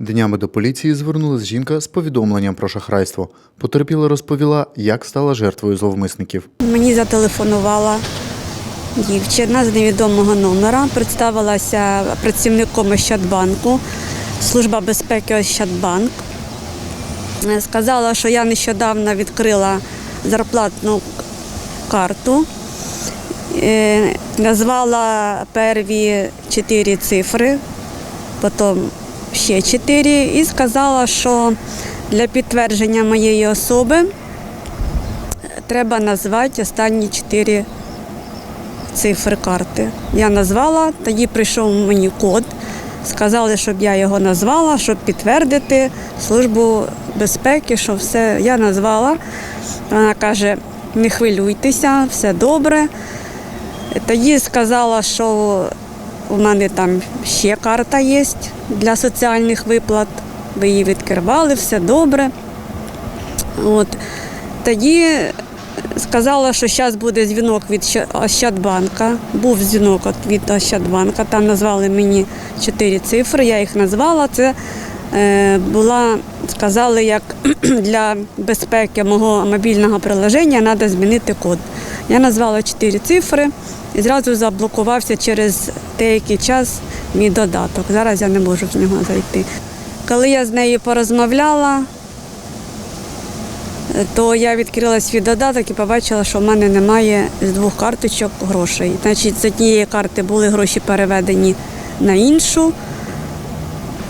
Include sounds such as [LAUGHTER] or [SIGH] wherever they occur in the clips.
Днями до поліції звернулась жінка з повідомленням про шахрайство. Потерпіла розповіла, як стала жертвою зловмисників. Мені зателефонувала дівчина з невідомого номера, представилася працівником Ощадбанку, служба безпеки Ощадбанк. Сказала, що я нещодавно відкрила зарплатну карту, Е, назвала перві чотири цифри, потім ще чотири, і сказала, що для підтвердження моєї особи треба назвати останні чотири цифри карти. Я назвала, тоді прийшов мені код. Сказали, щоб я його назвала, щоб підтвердити службу безпеки, що все я назвала. Вона каже, не хвилюйтеся, все добре. Тоді сказала, що у мене там ще карта є для соціальних виплат. Ви її відкривали, все добре. От. Тоді сказала, що зараз буде дзвінок від Ощадбанка. Був дзвінок від Ощадбанка, там назвали мені чотири цифри, я їх назвала. Це е, була, сказали, як [CLEARS THROAT] для безпеки мого мобільного приложення треба змінити код. Я назвала чотири цифри і зразу заблокувався через деякий час мій додаток. Зараз я не можу в нього зайти. Коли я з нею порозмовляла, то я відкрила свій додаток і побачила, що в мене немає з двох карточок грошей. Значить, з однієї карти були гроші переведені на іншу,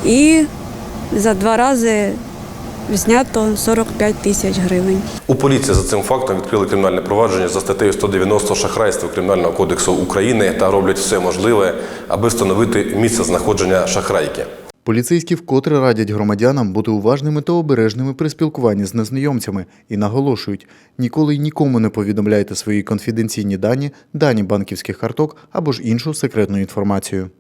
і за два рази знято 45 тисяч гривень. У поліції за цим фактом відкрили кримінальне провадження за статтею 190 шахрайство Кримінального кодексу України та роблять все можливе, аби встановити місце знаходження шахрайки. Поліцейські вкотре радять громадянам бути уважними та обережними при спілкуванні з незнайомцями і наголошують, ніколи й нікому не повідомляйте свої конфіденційні дані, дані банківських карток або ж іншу секретну інформацію.